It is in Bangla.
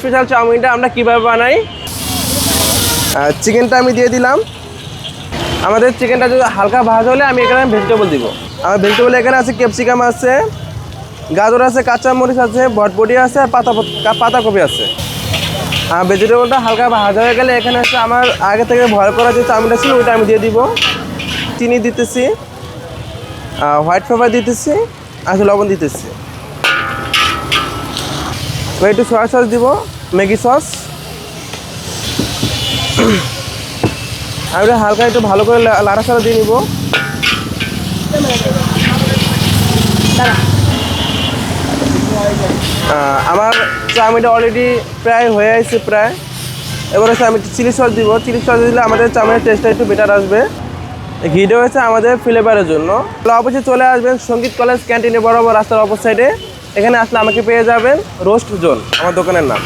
স্পেশাল চাউমিনটা আমরা কীভাবে বানাই? চিকেনটা আমি দিয়ে দিলাম। আমাদের চিকেনটা যদি হালকা ভাজা হলে আমি এখানে ভেজিটেবল দিব। আমার ভেজিটেবল এখানে আছে ক্যাপসিকাম আছে, গাজর আছে, কাঁচামরিচ আছে, বটবটি আছে, আর পাতা পাতাকপি আছে। আর ভেজিটেবলটা হালকা ভাজা হয়ে গেলে এখানে হচ্ছে আমার আগে থেকে ভয় করা যে চাউমিনটা ছিল, ওইটা আমি দিয়ে দিব। চিনি দিতেছি হোয়াইট পেপার দিতেছি, আর লবণ দিতেছি। একটু সয়া সস দিব? ম্যাগি সস আমি এটা হালকা একটু ভালো করে লা- লাড়াচাড়া দিয়ে নিব। আমার চাউমিনটা অলরেডি প্রায় হয়ে আসছে প্রায়। এবার আমি চিলি সস দিব। চিলি সস দিলে আমাদের চাউমিনের টেস্টটা একটু বেটার আসবে। ঘিটা হয়েছে আমাদের ফ্লেভারের জন্য। অবশ্যই চলে আসবেন, সংগীত কলেজ ক্যান্টিনে বরাবর রাস্তার অপর সাইডে এখানে আসলে আমাকে পেয়ে যাবেন রোস্ট জোন আমার দোকানের নাম।